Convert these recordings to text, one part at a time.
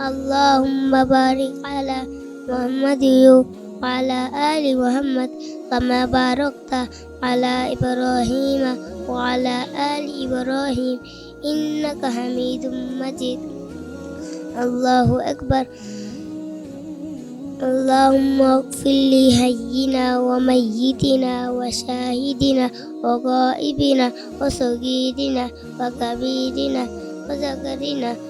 اللهم بارك على محمد وعلى آل محمد كما باركت على إبراهيم وعلى آل إبراهيم إنك حميد مجيد. الله أكبر. اللهم اغفر لي هينا وميتنا وشاهدنا وغائبنا وصغيرنا وكبيرنا وذكرنا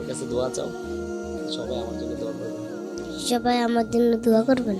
সবার কাছে দোয়া চাও। সবাই আমার জন্য দোয়া করবেন সবাই আমার জন্য দোয়া করবেন।